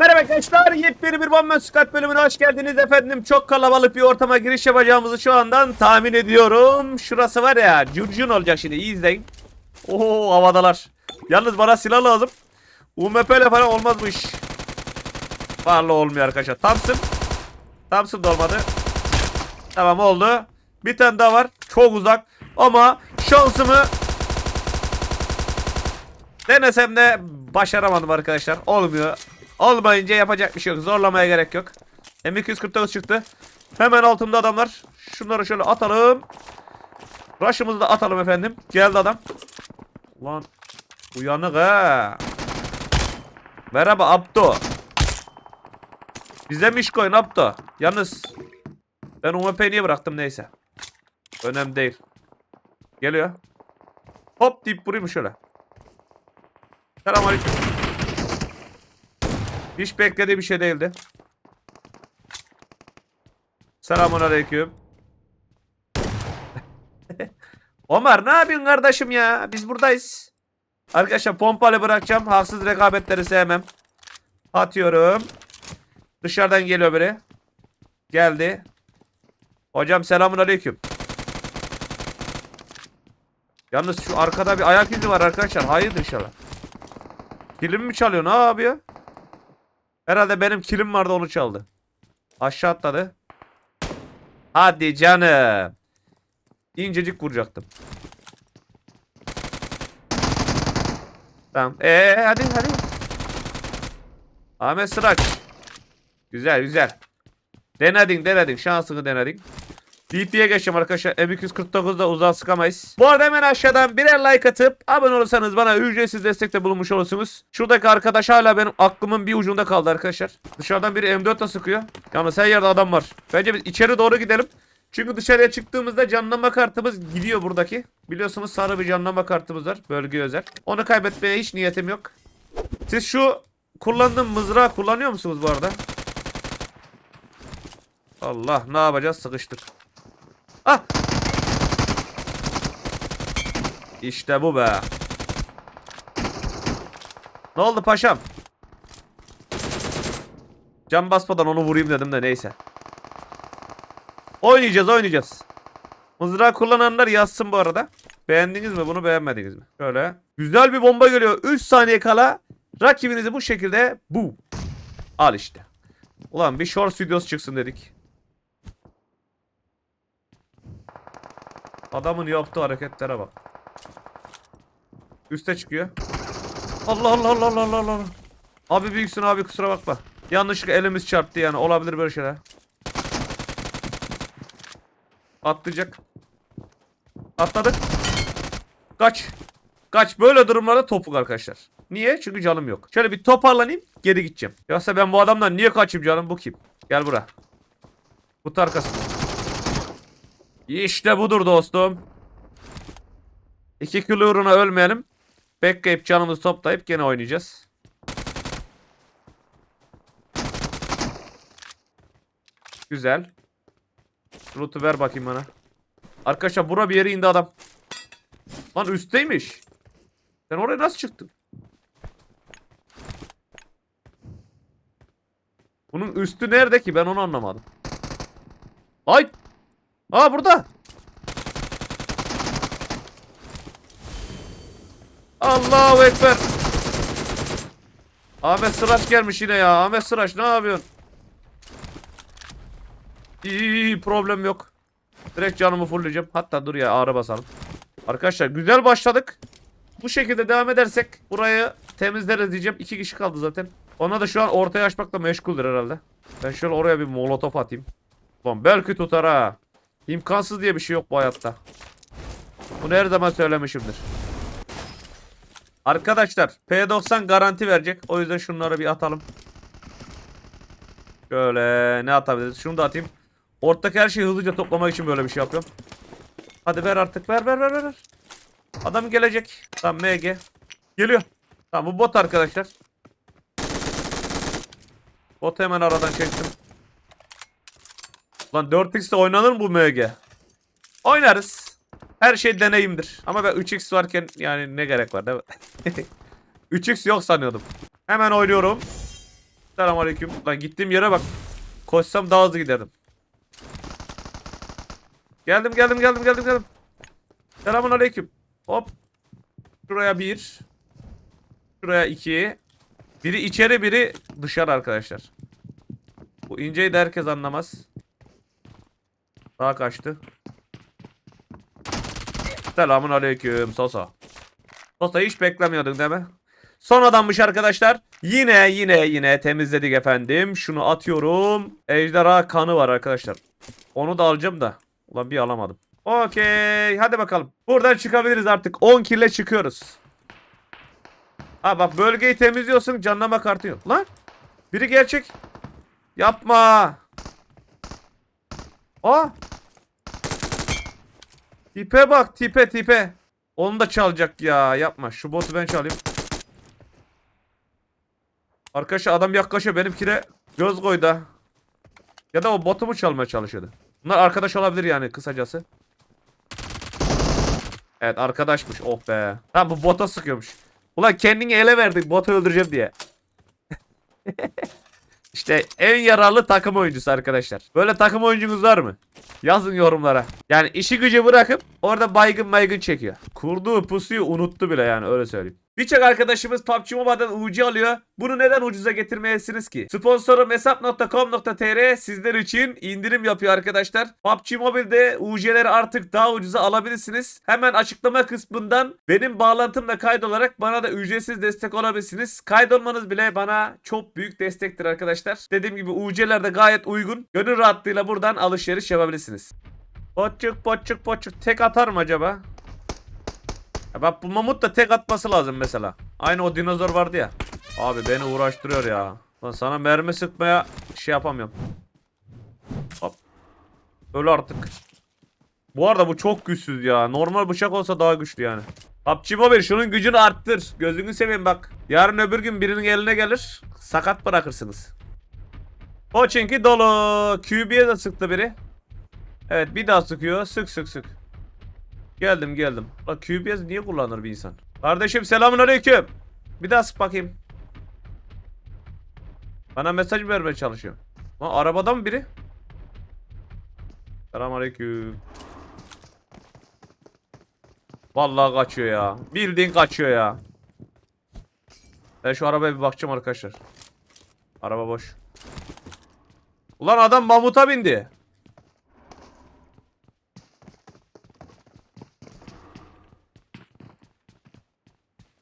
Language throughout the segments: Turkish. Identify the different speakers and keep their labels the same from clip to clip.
Speaker 1: Merhaba arkadaşlar, yepyeni bir One Man Squad bölümüne hoş geldiniz efendim. Çok kalabalık bir ortama giriş yapacağımızı şu andan tahmin ediyorum. Şurası var ya, curcun olacak şimdi, iyi izleyin. Oo havadalar. Yalnız bana silah lazım. UMP ile falan olmaz bu iş. Vallahi olmuyor arkadaşlar. Thompson. Thompson da olmadı. Tamam oldu. Bir tane daha var. Çok uzak. Ama şansımı denesem de başaramadım arkadaşlar. Olmuyor. Olmayınca yapacak bir şey yok. Zorlamaya gerek yok. M249 çıktı. Hemen altımda adamlar. Şunları şöyle atalım. Rush'ımızı da atalım efendim. Geldi adam. Lan uyanık ha. Merhaba Abdo. Bize mi iş koyun Abdo? Yalnız ben UMP'yi niye bıraktım neyse. Önemli değil. Geliyor. Hop deyip vurayım şöyle. Selamünaleyküm. Hiç beklediği bir şey değildi. Selamünaleyküm. Ömer ne yapıyorsun kardeşim ya? Biz buradayız. Arkadaşlar pompalı bırakacağım. Haksız rekabetleri sevmem. Atıyorum. Dışarıdan geliyor biri. Geldi. Hocam selamünaleyküm. Yalnız şu arkada bir ayak izi var arkadaşlar. Hayırdır inşallah. Kilim mi çalıyor? Ne yapıyor? Herhalde benim kilim vardı onu çaldı. Aşağı atladı. Hadi canım. İncecik vuracaktım. Tamam. Ee hadi hadi. Ahmet Sıraç. Güzel güzel. Denedin denedin. Şansını denedin. DP'ye geçeceğim arkadaşlar. M249'da uzağa sıkamayız. Bu arada hemen aşağıdan birer like atıp abone olursanız bana ücretsiz destekte bulunmuş olursunuz. Şuradaki arkadaş hala benim aklımın bir ucunda kaldı arkadaşlar. Dışarıdan biri M4 ile sıkıyor. Yalnız her yerde adam var. Bence biz içeri doğru gidelim. Çünkü dışarıya çıktığımızda canlanma kartımız gidiyor buradaki. Biliyorsunuz sarı bir canlanma kartımız var. Bölge özel. Onu kaybetmeye hiç niyetim yok. Siz şu kullandığım mızrağı kullanıyor musunuz bu arada? Allah ne yapacağız sıkıştık. Ah! İşte bu be. Ne oldu paşam? Can basmadan onu vurayım dedim de neyse. Oynayacağız oynayacağız. Mızrağı kullananlar yazsın bu arada. Beğendiniz mi bunu beğenmediniz mi? Şöyle. Güzel bir bomba geliyor. 3 saniye kala rakibinizi bu şekilde bu. Al işte. Ulan bir short videosu çıksın dedik. Adamın yaptığı hareketlere bak. Üste çıkıyor. Allah Allah Allah Allah Allah Allah. Abi büyüksün abi kusura bakma. Yanlışlıkla elimiz çarptı yani olabilir böyle şeyler. Atlayacak. Atladı. Kaç. Kaç. Böyle durumlarda topuk arkadaşlar. Niye? Çünkü canım yok. Şöyle bir toparlanayım geri gideceğim. Yoksa ben bu adamdan niye kaçayım canım bu kim? Gel bura. Kut arkası. İşte budur dostum. İki kilo uğruna ölmeyelim. Bekleyip canımızı toplayıp gene oynayacağız. Güzel. Loot'u ver bakayım bana. Arkadaşlar bura bir yere indi adam. Lan üstteymiş. Sen oraya nasıl çıktın? Bunun üstü nerede ki ben onu anlamadım. Ay! Aa burada. Allahu Ekber. Ahmet Sıraç gelmiş yine ya. Ahmet Sıraç ne yapıyorsun? İyi, problem yok. Direkt canımı fullleyeceğim. Hatta dur ya ağrı basalım. Arkadaşlar güzel başladık. Bu şekilde devam edersek burayı temizleriz diyeceğim. İki kişi kaldı zaten. Ona da şu an ortaya açmakla meşguldür herhalde. Ben şöyle oraya bir molotof atayım. Lan belki tutar ha. İmkansız diye bir şey yok bu hayatta. Bunu her zaman söylemişimdir. Arkadaşlar P90 garanti verecek. O yüzden şunları bir atalım. Şöyle ne atabiliriz? Şunu da atayım. Ortadaki her şeyi hızlıca toplamak için böyle bir şey yapıyorum. Hadi ver artık. Ver ver ver ver. Adam gelecek. Tamam MG. Geliyor. Tamam bu bot arkadaşlar. Botu hemen aradan çektim. Lan 4x'te oynanır mı bu MG? Oynarız. Her şey deneyimdir. Ama ben 3x varken yani ne gerek var değil mi? 3x yok sanıyordum. Hemen oynuyorum. Selamünaleyküm. Lan gittiğim yere bak. Koşsam daha hızlı giderdim. Geldim geldim geldim geldim geldim. Selamun aleyküm. Hop. Şuraya bir. Şuraya iki. Biri içeri biri dışarı arkadaşlar. Bu inceyi de herkes anlamaz. Daha kaçtı. Selamun aleyküm Sosa. Sosa hiç beklemiyordun değil mi? Son adammış arkadaşlar. Yine yine yine temizledik efendim. Şunu atıyorum. Ejderha kanı var arkadaşlar. Onu da alacağım da. Ulan bir alamadım. Okey. Hadi bakalım. Buradan çıkabiliriz artık. 10 kille çıkıyoruz. Ha bak bölgeyi temizliyorsun. Canlama kartı yok. Lan. Biri gerçek. Yapma. Aa. Tipe bak tipe tipe. Onu da çalacak ya. Yapma. Şu botu ben çalayım. Arkadaşlar adam yaklaşıyor benimkine göz koydu. Ya da o botu mu çalmaya çalışıyordu? Bunlar arkadaş olabilir yani kısacası. Evet arkadaşmış oh be. Tamam bu bota sıkıyormuş. Ulan kendini ele verdik botu öldüreceğim diye. işte en yararlı takım oyuncusu arkadaşlar. Böyle takım oyuncunuz var mı? Yazın yorumlara. Yani işi gücü bırakıp orada baygın baygın çekiyor. Kurduğu pusuyu unuttu bile yani öyle söyleyeyim. Birçok arkadaşımız PUBG Mobile'dan UC alıyor. Bunu neden ucuza getirmeyesiniz ki? Sponsorum hesap.com.tr sizler için indirim yapıyor arkadaşlar. PUBG Mobile'de UC'leri artık daha ucuza alabilirsiniz. Hemen açıklama kısmından benim bağlantımla kaydolarak bana da ücretsiz destek olabilirsiniz. Kaydolmanız bile bana çok büyük destektir arkadaşlar. Dediğim gibi UC'ler de gayet uygun. Gönül rahatlığıyla buradan alışveriş yapabilirsiniz. Poçuk poçuk poçuk tek atar mı acaba? Ya bak bu mamut da tek atması lazım mesela. Aynı o dinozor vardı ya. Abi beni uğraştırıyor ya. Lan sana mermi sıkmaya şey yapamıyorum. Hop. Öl artık. Bu arada bu çok güçsüz ya. Normal bıçak olsa daha güçlü yani. PUBG Mobile şunun gücünü arttır. Gözünü seveyim bak. Yarın öbür gün birinin eline gelir. Sakat bırakırsınız. O çünkü dolu. QB'ye de sıktı biri. Evet bir daha sıkıyor. Sık sık sık. Geldim geldim. Bak QBS niye kullanır bir insan? Kardeşim selamun aleyküm. Bir daha sık bakayım. Bana mesaj vermeye çalışıyor. Lan arabada mı biri? Selamun aleyküm. Vallahi kaçıyor ya. Bildiğin kaçıyor ya. Ben şu arabaya bir bakacağım arkadaşlar. Araba boş. Ulan adam mamuta bindi.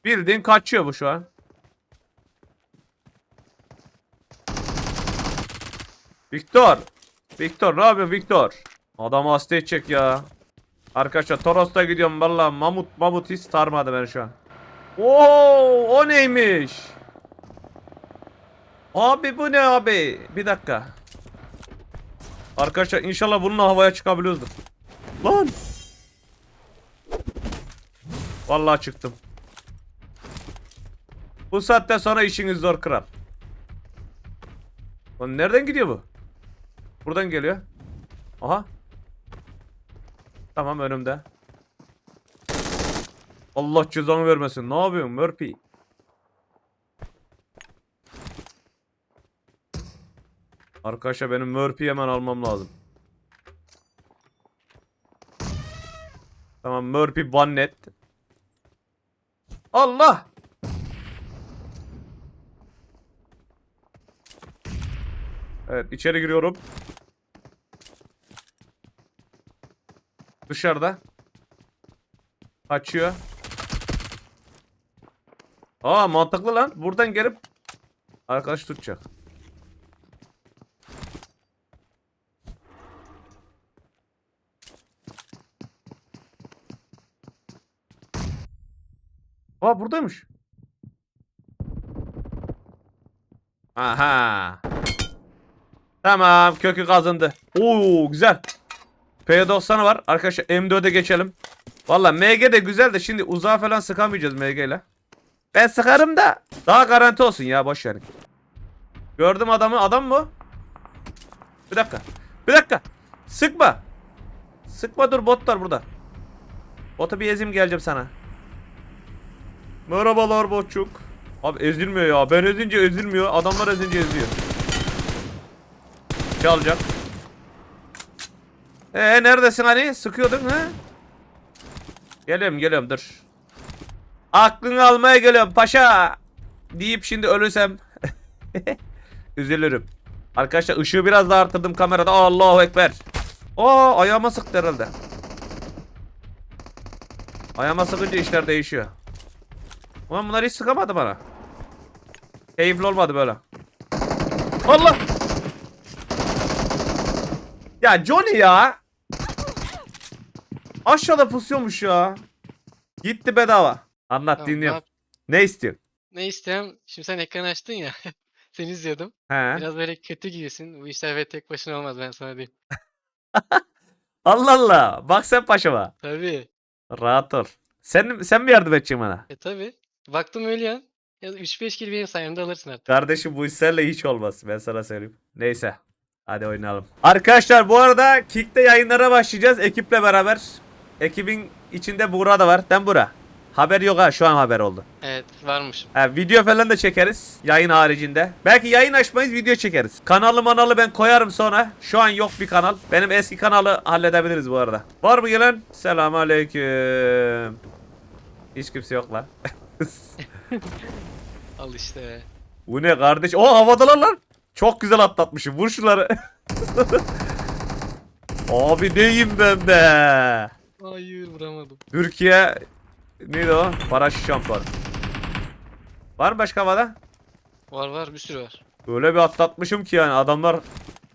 Speaker 1: Bildiğin kaçıyor bu şu an. Victor. Victor ne yapıyorsun Victor? Adam hasta edecek ya. Arkadaşlar Toros'ta gidiyorum valla mamut mamut hiç sarmadı beni şu an. Oo, o neymiş? Abi bu ne abi? Bir dakika. Arkadaşlar inşallah bununla havaya çıkabiliyoruzdur. Lan. Vallahi çıktım. Bu saatten sonra işiniz zor kral. Lan nereden gidiyor bu? Buradan geliyor. Aha. Tamam önümde. Allah cezanı vermesin. Ne yapıyorsun Murphy? Arkadaşlar benim Murphy'yi hemen almam lazım. Tamam Murphy bannet. Allah! Evet içeri giriyorum. Dışarıda. Kaçıyor. Aa mantıklı lan. Buradan gelip arkadaş tutacak. Aa buradaymış. Aha. Tamam kökü kazındı. Oo güzel. P90'ı var. Arkadaşlar M4'e geçelim. Valla MG de güzel de şimdi uzağa falan sıkamayacağız MG ile. Ben sıkarım da daha garanti olsun ya boş verin. Gördüm adamı. Adam mı? Bir dakika. Bir dakika. Sıkma. Sıkma dur bot var burada. Botu bir ezim geleceğim sana. Merhabalar botçuk. Abi ezilmiyor ya. Ben ezince ezilmiyor. Adamlar ezince eziyor. Çalacak. Ee neredesin hani? Sıkıyordun ha? Geliyorum geliyorum dur. Aklını almaya geliyorum paşa. Deyip şimdi ölürsem. Üzülürüm. Arkadaşlar ışığı biraz daha arttırdım kamerada. Allahu Ekber. Aa ayağıma sıktı herhalde. Ayağıma sıkınca işler değişiyor. Ulan bunlar hiç sıkamadı bana. Keyifli olmadı böyle. Allah! Ya Johnny ya! Aşağıda pusuyormuş ya. Gitti bedava. Anlat
Speaker 2: Tamam,
Speaker 1: dinliyorum. Ne istiyorsun?
Speaker 2: ne istem? Şimdi sen ekranı açtın ya. Seni izliyordum.
Speaker 1: He.
Speaker 2: Biraz böyle kötü gibisin. Bu işler böyle tek başına olmaz ben sana diyeyim.
Speaker 1: Allah Allah. Bak sen paşama.
Speaker 2: Tabii.
Speaker 1: Rahat ol. Sen, sen mi yardım edeceksin bana?
Speaker 2: E tabii. Baktım öyle ya. Ya 3-5 kill benim sayemde alırsın artık.
Speaker 1: Kardeşim bu işlerle hiç olmaz. Ben sana söyleyeyim. Neyse. Hadi oynayalım. Arkadaşlar bu arada Kick'te yayınlara başlayacağız ekiple beraber. Ekibin içinde Buğra da var. Ben Buğra. Haber yok ha şu an haber oldu.
Speaker 2: Evet varmış.
Speaker 1: Ha, video falan da çekeriz yayın haricinde. Belki yayın açmayız video çekeriz. Kanalı manalı ben koyarım sonra. Şu an yok bir kanal. Benim eski kanalı halledebiliriz bu arada. Var mı gelen? Selamun aleyküm. Hiç kimse yok lan.
Speaker 2: Al işte.
Speaker 1: Bu ne kardeş? O havadalar lan. Çok güzel atlatmışım. Vur şunları. Abi neyim ben be?
Speaker 2: Hayır vuramadım.
Speaker 1: Türkiye neydi o? Paraşüt şampiyon. Var mı başka havada?
Speaker 2: Var var bir sürü var.
Speaker 1: Öyle bir atlatmışım ki yani adamlar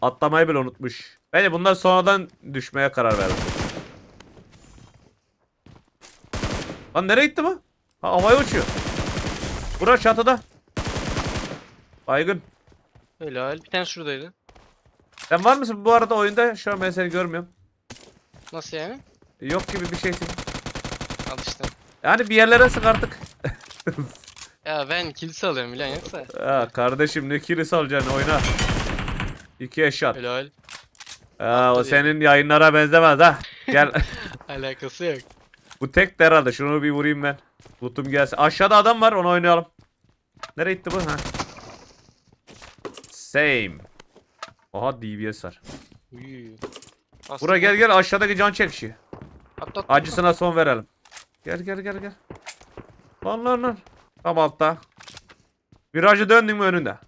Speaker 1: atlamayı bile unutmuş. Bence bunlar sonradan düşmeye karar verdi. Lan nereye gitti bu? Ha havaya uçuyor. Bura çatıda. Baygın.
Speaker 2: Helal. Bir tane şuradaydı.
Speaker 1: Sen var mısın bu arada oyunda? Şu an ben seni görmüyorum.
Speaker 2: Nasıl yani?
Speaker 1: Yok gibi bir şeysin.
Speaker 2: Al işte.
Speaker 1: Yani bir yerlere sık artık.
Speaker 2: Ya ben kilise alıyorum biliyorsun yoksa.
Speaker 1: Ha, kardeşim ne kirisi alacaksın oyna. İki eşat.
Speaker 2: Helal.
Speaker 1: Ha, o
Speaker 2: Atladı
Speaker 1: senin yayınlara benzemez ha. Gel.
Speaker 2: Alakası yok.
Speaker 1: Bu tek de herhalde. Şunu bir vurayım ben. Lootum gelsin. Aşağıda adam var. Onu oynayalım. Nereye gitti bu? Ha. Same. Aha DBS var.
Speaker 2: Uy.
Speaker 1: Bura gel gel aşağıdaki can çekişi. Acısına son verelim. Gel gel gel gel. Lan lan lan. Tam altta. Virajı döndün mü önünde?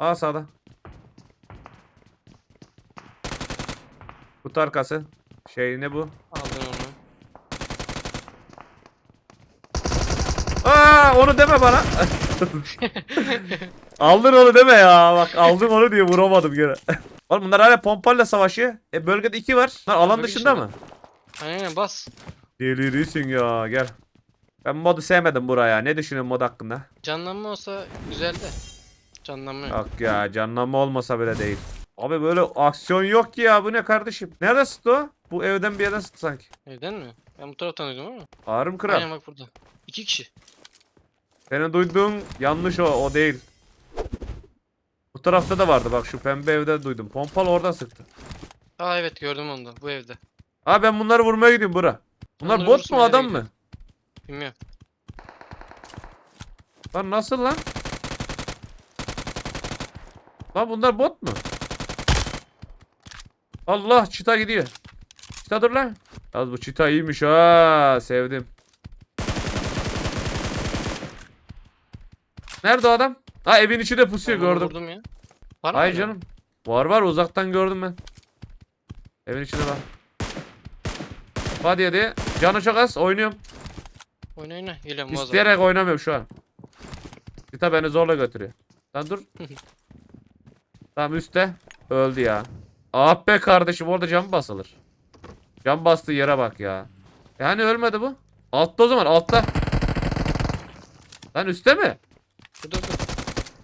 Speaker 1: Aa sağda. Kutu arkası. Şey ne bu?
Speaker 2: Aldın onu.
Speaker 1: Aa onu deme bana. aldın onu deme ya. Bak aldım onu diye vuramadım gene. Oğlum bunlar hala pompayla savaşıyor. E bölgede iki var. Bunlar alan dışında mı?
Speaker 2: Aynen bas.
Speaker 1: Delirisin ya gel. Ben modu sevmedim buraya. Ne düşünüyorsun mod hakkında?
Speaker 2: Canlanma olsa güzel de. Canlanma yok.
Speaker 1: Yok ya canlanma olmasa bile değil. Abi böyle aksiyon yok ki ya bu ne kardeşim? Nerede sıktı o? Bu evden bir yerden sıktı sanki.
Speaker 2: Evden mi? Ben bu taraftan duydum ama.
Speaker 1: Ağrım kral.
Speaker 2: Aynen bak burada. İki kişi.
Speaker 1: Senin duyduğun yanlış o, o değil. Bu tarafta da vardı bak şu pembe evde duydum. Pompalı orada sıktı.
Speaker 2: Aa evet gördüm onu da. Bu evde.
Speaker 1: Ha ben bunları vurmaya gidiyorum bura. Bunlar
Speaker 2: Onları
Speaker 1: bot mu adam mı?
Speaker 2: Bilmiyorum.
Speaker 1: Lan nasıl lan? Lan bunlar bot mu? Allah çita gidiyor. Çita dur lan. Yalnız bu çita iyiymiş ha sevdim. Nerede o adam? Ha evin içinde pusuyor
Speaker 2: onu
Speaker 1: gördüm.
Speaker 2: Vurdum ya. Var mı
Speaker 1: Ay
Speaker 2: hala?
Speaker 1: canım. Var var uzaktan gördüm ben. Evin içinde var. Hadi hadi. Canı çok az oynuyorum.
Speaker 2: Oyna oyna. Geliyorum boğaz.
Speaker 1: İsteyerek oynamıyorum şu an. Gita beni zorla götürüyor. Lan dur. Tamam üstte. Öldü ya. Ah be kardeşim orada cam basılır. Cam bastığı yere bak ya. Yani ölmedi bu. Altta o zaman altta. Lan üstte mi?
Speaker 2: Dur dur dur.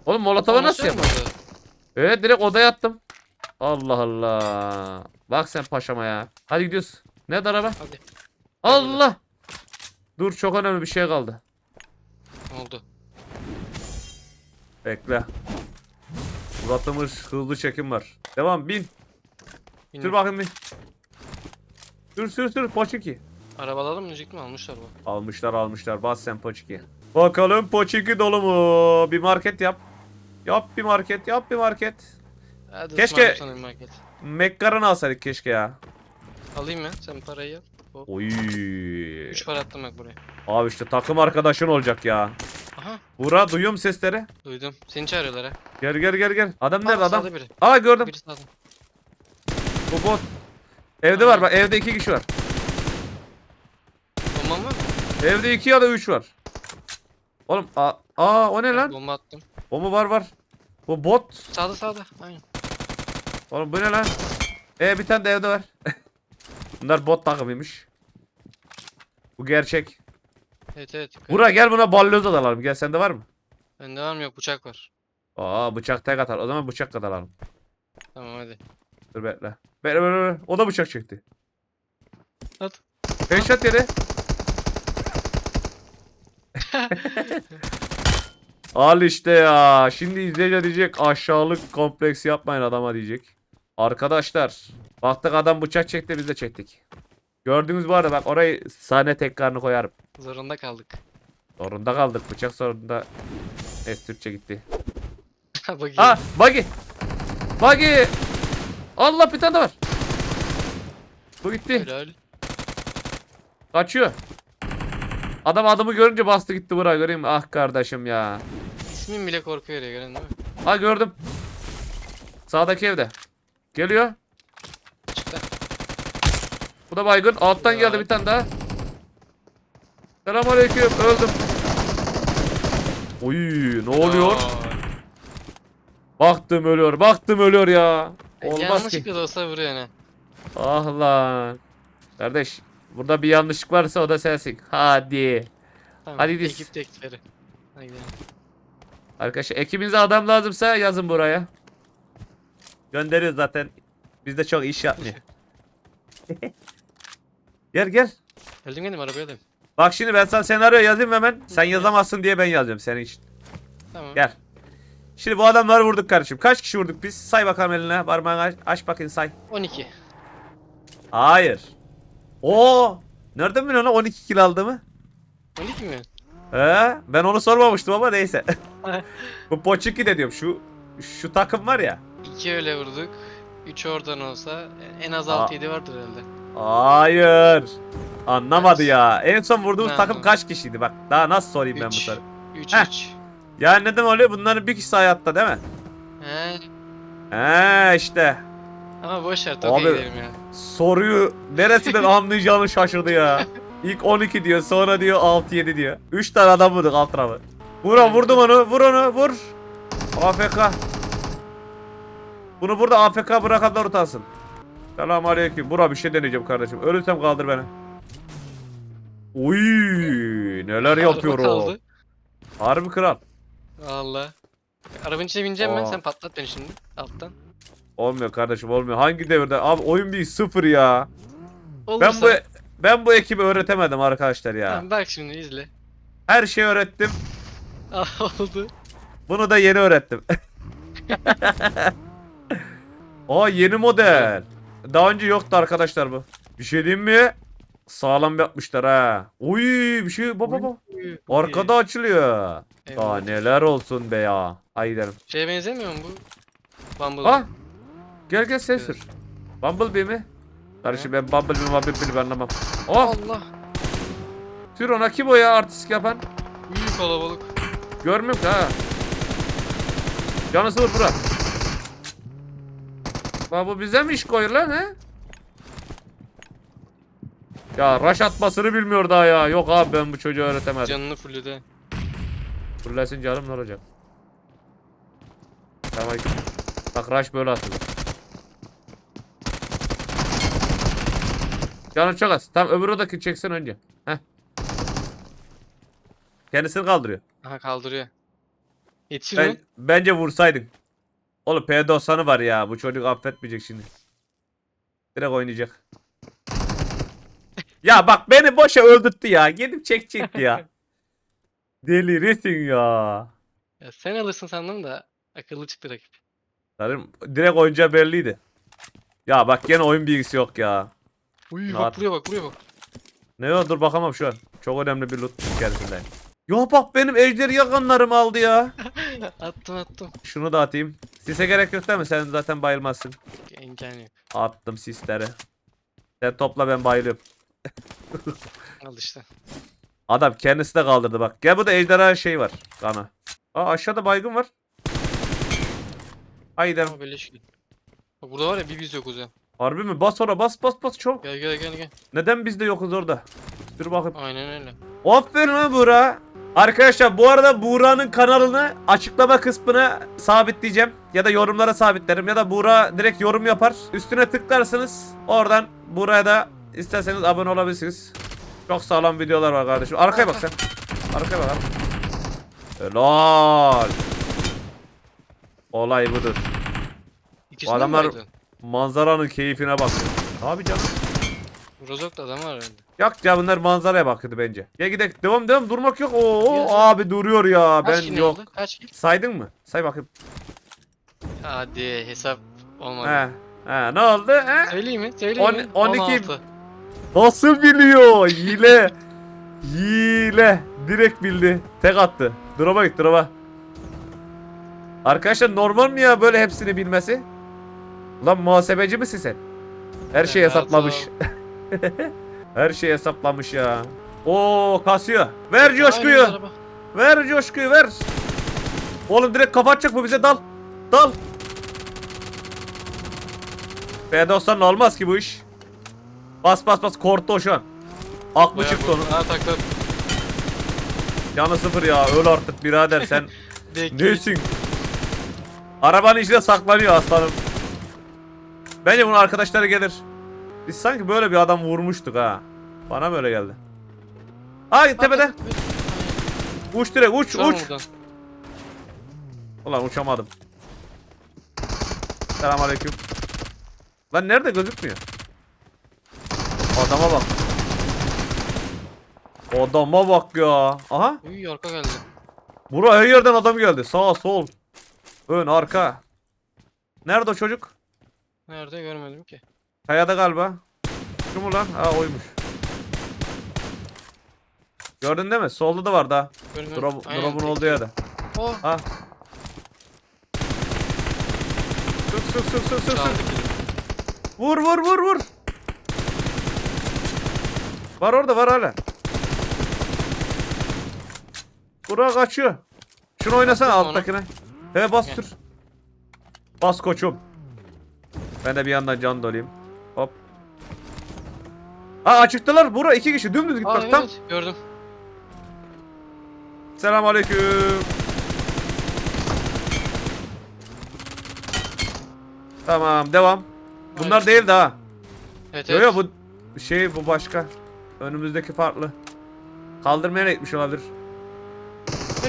Speaker 1: Oğlum molotova nasıl
Speaker 2: orada?
Speaker 1: Evet direkt odaya attım. Allah Allah. Bak sen paşama ya. Hadi gidiyoruz. Ne araba?
Speaker 2: Hadi.
Speaker 1: Allah. Dur çok önemli bir şey kaldı.
Speaker 2: Ne oldu?
Speaker 1: Bekle. Uzatılmış hızlı çekim var. Devam bin. Sür
Speaker 2: Bilmiyorum.
Speaker 1: bakayım bir. Sür sür sür Poçiki.
Speaker 2: Araba alalım müzik mi almışlar bu?
Speaker 1: Almışlar almışlar. Bas sen Poçiki. Bakalım poçiki dolu mu? Bir market yap. Yap bir market, yap bir market.
Speaker 2: Hadi
Speaker 1: Keşke-
Speaker 2: sana bir market.
Speaker 1: Alsaydık keşke ya.
Speaker 2: Alayım mı? Sen parayı al.
Speaker 1: Oy.
Speaker 2: 3 para attım bak buraya.
Speaker 1: Abi işte takım arkadaşın olacak ya.
Speaker 2: Aha
Speaker 1: Bura duyuyor musun sesleri?
Speaker 2: duydum. Seni çağırıyorlar ha.
Speaker 1: Gel gel gel gel. Adam nerede
Speaker 2: Aa,
Speaker 1: adam?
Speaker 2: sağda biri.
Speaker 1: Aa gördüm.
Speaker 2: Biri sağda.
Speaker 1: Bu bot. Evde var bak evde iki kişi var.
Speaker 2: Bomban var mı?
Speaker 1: Evde iki ya da üç var. Oğlum aa, aa o ne lan?
Speaker 2: Bomba attım.
Speaker 1: Mu var var. Bu bot.
Speaker 2: Sağda sağda. Aynen.
Speaker 1: Oğlum bu ne lan? E bir tane de evde var. Bunlar bot takımıymış. Bu gerçek.
Speaker 2: Evet evet. dikkat.
Speaker 1: Bura gel buna balyoz alalım. Gel sende var mı?
Speaker 2: Bende var mı yok bıçak var.
Speaker 1: Aa bıçak tek atar. O zaman bıçak kadar alalım.
Speaker 2: Tamam hadi.
Speaker 1: Dur bekle. Bekle bekle bekle. O da bıçak çekti.
Speaker 2: At.
Speaker 1: Headshot yedi. Al işte ya. Şimdi izleyici diyecek aşağılık kompleks yapmayın adama diyecek. Arkadaşlar. Baktık adam bıçak çekti biz de çektik. Gördünüz bu arada bak orayı sahne tekrarını koyarım.
Speaker 2: Zorunda kaldık.
Speaker 1: Zorunda kaldık bıçak sorununda. Es Türkçe gitti.
Speaker 2: Bak
Speaker 1: Ha buggy. Buggy. Allah bir tane de var. Bu gitti.
Speaker 2: Helal.
Speaker 1: Kaçıyor. Adam adamı görünce bastı gitti buraya göreyim? Ah kardeşim ya.
Speaker 2: İsmin bile korku veriyor gören değil mi?
Speaker 1: Ha gördüm. Sağdaki evde. Geliyor.
Speaker 2: Çıktı.
Speaker 1: Bu da baygın. Alttan
Speaker 2: Ya.
Speaker 1: geldi bir tane daha. Selamünaleyküm. Öldüm. Oy ne oluyor?
Speaker 2: Aa,
Speaker 1: Baktım ölüyor. Baktım ölüyor ya. Olmaz ki.
Speaker 2: Yanlışlıkla olsa vuruyor ne?
Speaker 1: Ah lan. Kardeş burada bir yanlışlık varsa o da sensin. Hadi.
Speaker 2: Tamam.
Speaker 1: Hadi biz.
Speaker 2: Ekip tekleri. Hadi gidelim.
Speaker 1: Arkadaşlar ekibinize adam lazımsa yazın buraya. Gönderiyoruz zaten. Biz de çok iş yapmıyor. gel gel.
Speaker 2: Geldim geldim arabaya alayım.
Speaker 1: Bak şimdi ben sana senaryo yazayım hemen. Sen yazamazsın diye ben yazıyorum senin için.
Speaker 2: Tamam.
Speaker 1: Gel. Şimdi bu adamları vurduk kardeşim. Kaç kişi vurduk biz? Say bakalım eline. Parmağını aç, aç bakayım say.
Speaker 2: 12.
Speaker 1: Hayır. Oo. Nereden biliyorsun lan 12 kill aldığımı?
Speaker 2: 12 mi?
Speaker 1: He? Ben onu sormamıştım ama neyse. bu Poçiki de diyorum. Şu şu takım var ya.
Speaker 2: 2 öyle vurduk. 3 oradan olsa en az
Speaker 1: Aa.
Speaker 2: 6-7 vardır herhalde.
Speaker 1: Hayır. Anlamadı ya. En son vurduğumuz
Speaker 2: Ne
Speaker 1: takım kaç kişiydi? Bak daha nasıl sorayım ben bu
Speaker 2: Üç.
Speaker 1: soruyu.
Speaker 2: 3
Speaker 1: Heh.
Speaker 2: 3.
Speaker 1: Ya neden oluyor? Bunların bir kişi hayatta değil mi?
Speaker 2: He.
Speaker 1: He işte.
Speaker 2: Ama boş ver
Speaker 1: Abi.
Speaker 2: Tokyo'ya gidelim ya.
Speaker 1: Soruyu neresinden anlayacağını şaşırdı ya. İlk 12 diyor sonra diyor 6-7 diyor. 3 tane adam vurduk alt tarafı. Vur onu vurdum onu vur onu vur. AFK. Bunu burada AFK bırakanlar utansın. Selamun aleyküm. Bura bir şey deneyeceğim kardeşim. Ölürsem kaldır beni. Uy neler yapıyor
Speaker 2: Araba
Speaker 1: o.
Speaker 2: kaldı.
Speaker 1: Harbi kral.
Speaker 2: Valla. Arabanın içine bineceğim ben
Speaker 1: Aa.
Speaker 2: sen patlat beni şimdi alttan.
Speaker 1: Olmuyor kardeşim olmuyor. Hangi devirde? Abi oyun bir sıfır ya.
Speaker 2: Olursa.
Speaker 1: Ben bu ben bu ekibi öğretemedim arkadaşlar ya.
Speaker 2: Tamam, bak şimdi izle.
Speaker 1: Her şeyi öğrettim.
Speaker 2: Aa, oldu.
Speaker 1: Bunu da yeni öğrettim. Aa yeni model. Daha önce yoktu arkadaşlar bu. Bir şey diyeyim mi? Sağlam yapmışlar ha. Uy bir şey baba baba. Arkada açılıyor. Daha
Speaker 2: Eyvallah.
Speaker 1: neler olsun be ya. Ay gidelim.
Speaker 2: Şeye benzemiyor mu bu? Bumblebee.
Speaker 1: Ha? Gel gel sen sür. Bumblebee mi? Kardeşim ben Bumblebee Bumblebee anlamam. Oh
Speaker 2: Allah.
Speaker 1: sür ona kim o ya artistik yapan?
Speaker 2: Büyük kalabalık.
Speaker 1: Görmüyorum ki ha. Canı sıfır bura. Bak bu bize mi iş koyuyor lan he? Ya rush atmasını bilmiyor daha ya. Yok abi ben bu çocuğu öğretemedim.
Speaker 2: Canını fulledi.
Speaker 1: Fırlasın canım ne olacak? Tamam. Bak rush böyle atılır. Canı çok az. Tamam öbür odaki çeksin önce. Heh. Kendisini kaldırıyor.
Speaker 2: Aha kaldırıyor. Yetişir
Speaker 1: Ben,
Speaker 2: mi?
Speaker 1: bence vursaydın. Oğlum P90'ı var ya. Bu çocuk affetmeyecek şimdi. Direkt oynayacak. ya bak beni boşa öldürttü ya. Gidip çekecekti ya. Delirirsin ya.
Speaker 2: Ya sen alırsın sandım da akıllı çıktı rakip.
Speaker 1: Sanırım direkt oyuncağı belliydi. Ya bak gene oyun bilgisi yok ya.
Speaker 2: Uy
Speaker 1: Rahat.
Speaker 2: bak buraya bak buraya bak.
Speaker 1: Ne o dur bakamam şu an. Çok önemli bir loot içerisindeyim. Ya bak benim ejderi yakanlarım aldı ya.
Speaker 2: attım attım.
Speaker 1: Şunu da atayım. Sise gerek yok değil mi? Sen zaten bayılmazsın.
Speaker 2: İmkan yok.
Speaker 1: Attım sisleri. Sen topla ben bayılıyorum.
Speaker 2: Al işte.
Speaker 1: Adam kendisi de kaldırdı bak. Gel bu da ejderha şey var. Kana. Aa aşağıda baygın var. Haydi.
Speaker 2: Ama böyle şey. Bak burada var ya bir biz yokuz ya.
Speaker 1: Harbi mi? Bas oraya bas bas bas çabuk.
Speaker 2: Gel gel gel gel.
Speaker 1: Neden biz de yokuz orada? Dur bakayım.
Speaker 2: Aynen öyle.
Speaker 1: Aferin lan Buğra. Arkadaşlar bu arada Buğra'nın kanalını açıklama kısmına sabitleyeceğim. Ya da yorumlara sabitlerim. Ya da Buğra direkt yorum yapar. Üstüne tıklarsınız. Oradan Buğra'ya da isterseniz abone olabilirsiniz. Çok sağlam videolar var kardeşim. Arkaya bak sen. Arkaya bak. Helal. Olay budur.
Speaker 2: İkisinden
Speaker 1: adamlar-
Speaker 2: mi baydın?
Speaker 1: Manzaranın keyfine bak. Abi canım.
Speaker 2: Rozok'ta adam var herhalde.
Speaker 1: Yok ya bunlar manzaraya bakıyordu bence. Gel gidelim. Devam devam durmak yok. Oo
Speaker 2: Biraz-
Speaker 1: abi duruyor ya.
Speaker 2: Kaç
Speaker 1: Ben
Speaker 2: kill
Speaker 1: yok.
Speaker 2: oldu? Kaç kill?
Speaker 1: Saydın mı? Say bakayım.
Speaker 2: Hadi hesap olmadı.
Speaker 1: He. He ne oldu? He?
Speaker 2: Söyleyeyim mi? Söyleyeyim
Speaker 1: On-
Speaker 2: mi?
Speaker 1: 12
Speaker 2: 16.
Speaker 1: Nasıl biliyor? Hile. Hile. Direkt bildi. Tek attı. Drop'a git drop'a. Arkadaşlar normal mi ya böyle hepsini bilmesi? Lan muhasebeci misin sen? Her şeyi hesaplamış. Her şeyi hesaplamış ya. Oo kasıyor. Ver coşkuyu. Ver coşkuyu ver. Oğlum direkt kafa atacak bu bize dal. Dal. P90'la olmaz ki bu iş. Bas bas bas korktu o şu an. Aklı
Speaker 2: Bayağı
Speaker 1: çıktı onun.
Speaker 2: korktum. Ha takladım.
Speaker 1: Canı sıfır ya öl artık birader sen nesin? Arabanın içinde saklanıyor aslanım. Bence bunun arkadaşları gelir. Biz sanki böyle bir adam vurmuştuk ha. Bana böyle geldi. Ay tepede. Uç direkt uç uç.
Speaker 2: buradan.
Speaker 1: Ulan uçamadım. Selamünaleyküm. Lan nerede gözükmüyor? Adama bak. Adama bak ya. Aha.
Speaker 2: Uy arka geldi.
Speaker 1: Buraya her yerden adam geldi. Sağ sol. Ön arka. Nerede o çocuk?
Speaker 2: Nerede görmedim ki.
Speaker 1: Kayada galiba. Şu mu lan? Ha oymuş. Gördün değil mi? Solda da var daha.
Speaker 2: Görmedim.
Speaker 1: Drop,
Speaker 2: Aynen,
Speaker 1: drop'un
Speaker 2: tek-
Speaker 1: olduğu yerde.
Speaker 2: Oh.
Speaker 1: Ha. Sık sık sık sık sık sık.
Speaker 2: Kilimi.
Speaker 1: Vur vur vur vur. Var orada var hala. Buraya kaçıyor. Şunu oynasana
Speaker 2: Attın mı
Speaker 1: alttakine. Evet bas
Speaker 2: Gel.
Speaker 1: tür. Bas koçum. Ben de bir yandan can dolayım. Hop. Aa açıktalar. Bura iki kişi dümdüz git
Speaker 2: Aa
Speaker 1: bak
Speaker 2: evet
Speaker 1: tam.
Speaker 2: gördüm.
Speaker 1: Selamünaleyküm. Tamam devam. Bunlar
Speaker 2: Aynen.
Speaker 1: değil daha.
Speaker 2: Evet evet.
Speaker 1: yo bu şey bu başka. Önümüzdeki farklı. Kaldırmaya gitmiş olabilir.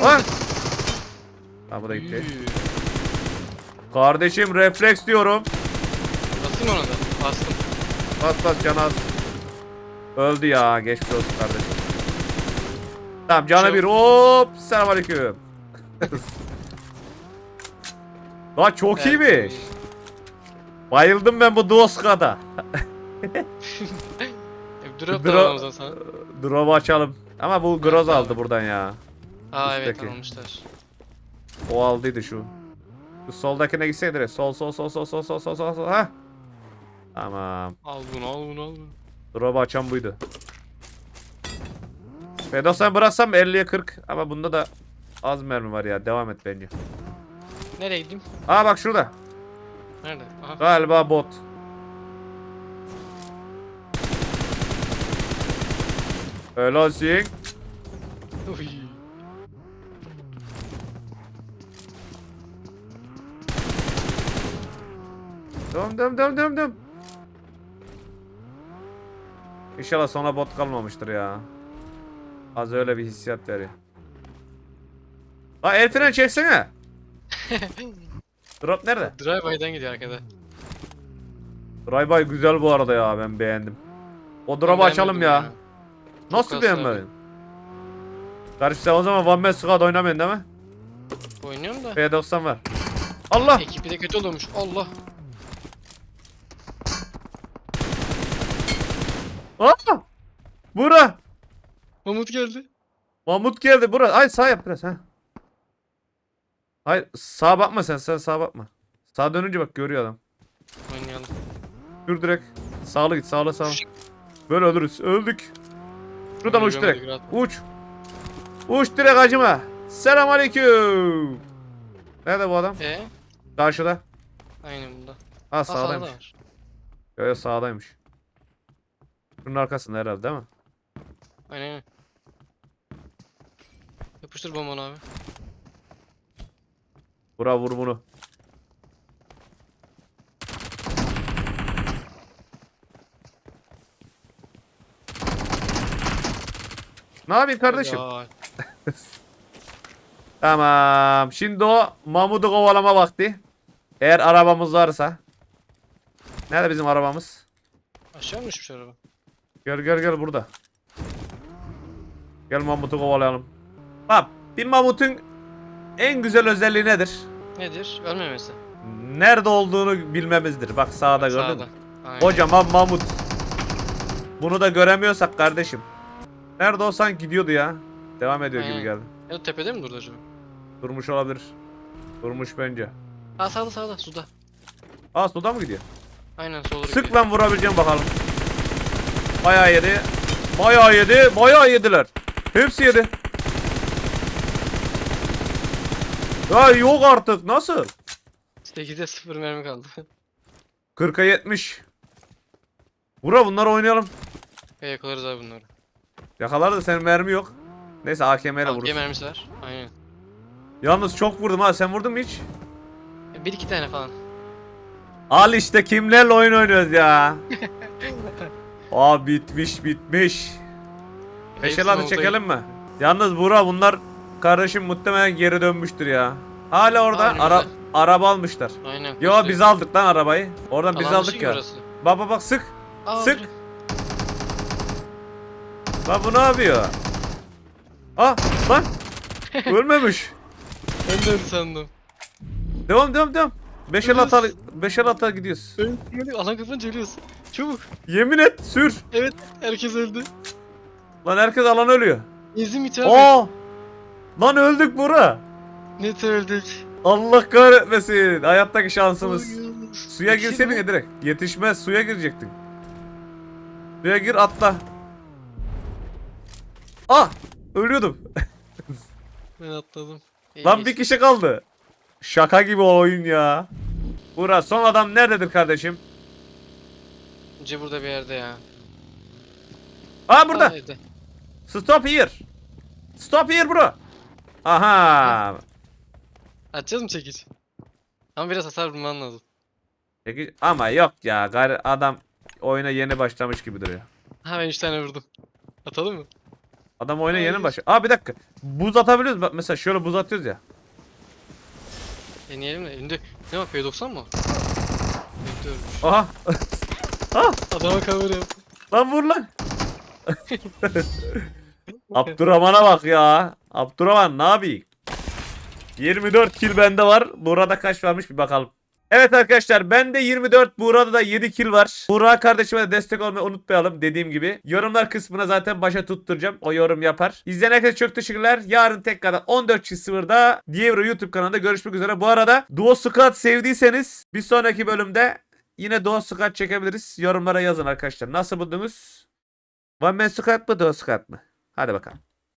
Speaker 1: Ha! Ha bu da gitti.
Speaker 2: Üy.
Speaker 1: Kardeşim refleks diyorum.
Speaker 2: Bastın mı ona da? Bastım.
Speaker 1: Bas bas canı az. Öldü ya. Geçmiş olsun kardeşim. Tamam
Speaker 2: canı
Speaker 1: bir. Hop. Selamünaleyküm. Lan çok
Speaker 2: Evet,
Speaker 1: iyiymiş. Bayıldım ben bu Doska'da.
Speaker 2: E, Drop da Dro- alalım o zaman sana.
Speaker 1: Drop'u açalım. Ama bu Groz
Speaker 2: abi.
Speaker 1: aldı buradan ya.
Speaker 2: Aa evet
Speaker 1: üstteki.
Speaker 2: almışlar.
Speaker 1: O aldıydı şu. Şu soldakine gitseydi direkt. Sol sol sol sol sol sol sol sol. sol. Hah. Tamam.
Speaker 2: Al bunu al bunu al bunu.
Speaker 1: Drop'u açan buydu. P90 bıraksam 50'ye 40 ama bunda da az mermi var ya. Devam et bence.
Speaker 2: Nereye gideyim?
Speaker 1: Aa bak şurada.
Speaker 2: Nerede? Aha.
Speaker 1: Galiba bot. Olsun.
Speaker 2: Uy.
Speaker 1: Dön dön dön dön dön. İnşallah sonra bot kalmamıştır ya. Az öyle bir hissiyat veriyor. Ha el freni çeksene. Drop nerede?
Speaker 2: Drive-by'den gidiyor arkada.
Speaker 1: Drive-by güzel bu arada ya ben beğendim. O drop'u açalım ya.
Speaker 2: beğenmedim
Speaker 1: Nasıl beğenmedin? Kardeş sen o zaman One Man Squad oynamıyorsun değil mi?
Speaker 2: Oynuyorum da.
Speaker 1: P90 var. Allah!
Speaker 2: Ekibi de kötü olurmuş. Allah.
Speaker 1: Aa! Bura!
Speaker 2: Mamut geldi.
Speaker 1: Mahmut geldi buraya. Ay sağ yap biraz ha. Hayır sağa bakma sen sen sağa bakma. Sağa dönünce bak görüyor adam.
Speaker 2: Oynayalım.
Speaker 1: Dur direkt. Sağlı git sağlı sağlı. Böyle ölürüz. Öldük. Şuradan uç
Speaker 2: Göremedik,
Speaker 1: direkt.
Speaker 2: rahat.
Speaker 1: Uç. Uç direkt acıma. Selam aleyküm. Nerede bu adam?
Speaker 2: E?
Speaker 1: Karşıda.
Speaker 2: Aynen bunda.
Speaker 1: Ha
Speaker 2: Ha sağda
Speaker 1: sağdaymış.
Speaker 2: var.
Speaker 1: Yok yok sağdaymış. Şunun arkasında herhalde değil mi?
Speaker 2: Aynen aynen. Yapıştır bombanı abi.
Speaker 1: Bura vur bunu. Ne yapayım kardeşim?
Speaker 2: Ya,
Speaker 1: Tamam. Şimdi o Mahmut'u kovalama vakti. Eğer arabamız varsa. Nerede bizim arabamız?
Speaker 2: aşağı mı düşmüş araba?
Speaker 1: Gel gel gel burada. Gel Mahmut'u kovalayalım. Bak bir Mahmut'un en güzel özelliği nedir?
Speaker 2: Nedir? Ölmemesi.
Speaker 1: Nerede olduğunu bilmemizdir. Bak sağda gördün mü? Kocaman Mahmut. Bunu da göremiyorsak kardeşim. Nerede olsan gidiyordu ya. Devam ediyor gibi
Speaker 2: Aynen.
Speaker 1: geldi.
Speaker 2: Ya tepede mi durdu acaba?
Speaker 1: Durmuş olabilir. Durmuş bence.
Speaker 2: Ha sağda sağda suda.
Speaker 1: Aa suda mı gidiyor?
Speaker 2: Aynen doğru
Speaker 1: Sık
Speaker 2: gidiyor.
Speaker 1: lan vurabileceğim bakalım. Bayağı yedi. Bayağı yedi. Bayağı yediler. Hepsi yedi. Ya yok artık. Nasıl?
Speaker 2: 8'de 0 mermi kaldı.
Speaker 1: 40'a 70. Vura bunları oynayalım.
Speaker 2: E yakalarız abi bunları.
Speaker 1: Yakalar da senin mermi yok. Neyse AKM ile vurursun.
Speaker 2: mermisi var. Aynen.
Speaker 1: Yalnız çok vurdum ha. Sen vurdun mu hiç?
Speaker 2: Ya, bir iki tane falan.
Speaker 1: Al işte kimlerle oyun oynuyoruz ya. Aa bitmiş bitmiş. Eşyaları çekelim mi? Yalnız Bura bunlar kardeşim muhtemelen geri dönmüştür ya. Hala orada ara araba almışlar.
Speaker 2: Aynen.
Speaker 1: Yo biz aldık lan arabayı. Oradan biz
Speaker 2: Alan dışı
Speaker 1: aldık
Speaker 2: ki
Speaker 1: ya.
Speaker 2: burası.
Speaker 1: Bak bak bak sık.
Speaker 2: Aa,
Speaker 1: Sık.
Speaker 2: bırak.
Speaker 1: Lan bu ne yapıyor? Ah lan. Ölmemiş.
Speaker 2: Ben de öyle sandım.
Speaker 1: Devam devam devam. Beşer
Speaker 2: Ölüyoruz.
Speaker 1: atar, beşer atar gidiyoruz.
Speaker 2: Böyle alan kapanınca ölüyoruz. Çabuk.
Speaker 1: Yemin et sür.
Speaker 2: Evet, herkes öldü.
Speaker 1: Lan herkes alan ölüyor.
Speaker 2: İzin bitiyor abi.
Speaker 1: Aa! Lan öldük Bura.
Speaker 2: Net öldük.
Speaker 1: Allah kahretmesin. Hayattaki şansımız. Suya
Speaker 2: İki
Speaker 1: girseydin ya direkt. Yetişmez suya girecektin. Suya gir atla. Ah! Ölüyordum.
Speaker 2: Ben atladım. İyi
Speaker 1: Lan bir
Speaker 2: geçti.
Speaker 1: kişi kaldı. Şaka gibi oyun ya. Bura son adam nerededir kardeşim?
Speaker 2: Bence burada bir yerde ya.
Speaker 1: Aa burada.
Speaker 2: Aa, evde.
Speaker 1: Stop here. Stop here bro. Aha.
Speaker 2: Açacağız mı çekiç? Ama biraz hasar vurman lazım.
Speaker 1: Peki ama yok ya. Gari adam oyuna yeni başlamış gibi duruyor.
Speaker 2: Ha ben 3 tane vurdum. Atalım mı?
Speaker 1: Adam oyuna yeni başlıyor. Aa bir dakika. Buz atabiliyoruz. Bak mesela şöyle buz atıyoruz ya.
Speaker 2: Deneyelim de. Önünde ne var P90 mı? Ölmüş.
Speaker 1: Aha.
Speaker 2: Adama cover yap.
Speaker 1: Lan vur lan. Abdurrahman'a bak ya. Abdurrahman ne yapayım? 24 kill bende var. Burada kaç varmış bir bakalım. Evet arkadaşlar bende 24 burada da 7 kill var. Burak kardeşime de destek olmayı unutmayalım dediğim gibi. Yorumlar kısmına zaten başa tutturacağım. O yorum yapar. İzleyen herkese çok teşekkürler. Yarın tekrardan 14.00'da Dievro YouTube kanalında görüşmek üzere. Bu arada Duo Squad sevdiyseniz bir sonraki bölümde yine Duo Squad çekebiliriz. Yorumlara yazın arkadaşlar. Nasıl buldunuz? One Man Squad mı Duo Squad mı? Hadi bakalım.